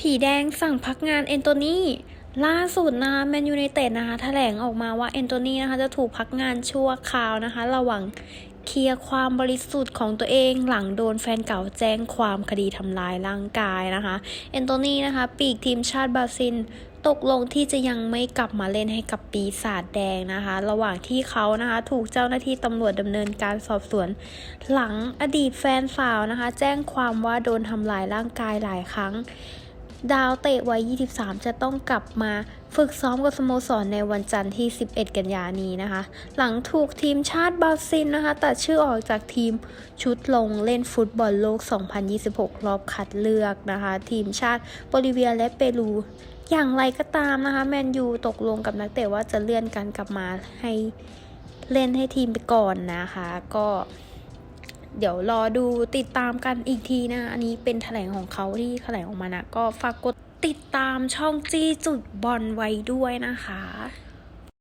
ผีแดงสั่งพักงานเอนโตนี่ล่าสุดนะคะแมนยูไนเต็ดนะคะแถลงออกมาว่าเอนโตนี่นะคะจะถูกพักงานชั่วคราวนะคะ ระหว่างเคลียร์ความบริสุทธิ์ของตัวเองหลังโดนแฟนเก่าแจ้งความคดีทำลายร่างกายนะคะ เอนโตนี่นะคะ ปีกทีมชาติบราซิลตกลงที่จะยังไม่กลับมาเล่นให้กับปีศาจแดงนะคะ ระหว่างที่เขานะคะถูกเจ้าหน้าที่ตำรวจดำเนินการสอบสวน หลังอดีตแฟนสาวนะคะ แจ้งความว่าโดนทำลายร่างกายหลายครั้ง ดาวเตะวัย 23 จะต้องกลับมาฝึกซ้อมกับสโมสรในวันจันทร์ที่ 11 กันยานี้นะคะ หลังถูกทีมชาติบราซิลนะคะตัดชื่อออกจากทีมชุดลงเล่นฟุตบอลโลก 2026 รอบคัดเลือกนะคะ ทีมชาติโบลิเวียและเปรู อย่างไรก็ตามนะคะแมนยูตกลงกับนักเตะว่าจะเลื่อนการกลับมาให้เล่นให้ทีมไปก่อนนะคะ ก็ เดี๋ยวรอดูติดตามกันอีกทีนะ อันนี้เป็นแถลงของเขาที่แถลงออกมานะ ก็ฝากกดติดตามช่องจี้จุดบอลไว้ด้วยนะคะ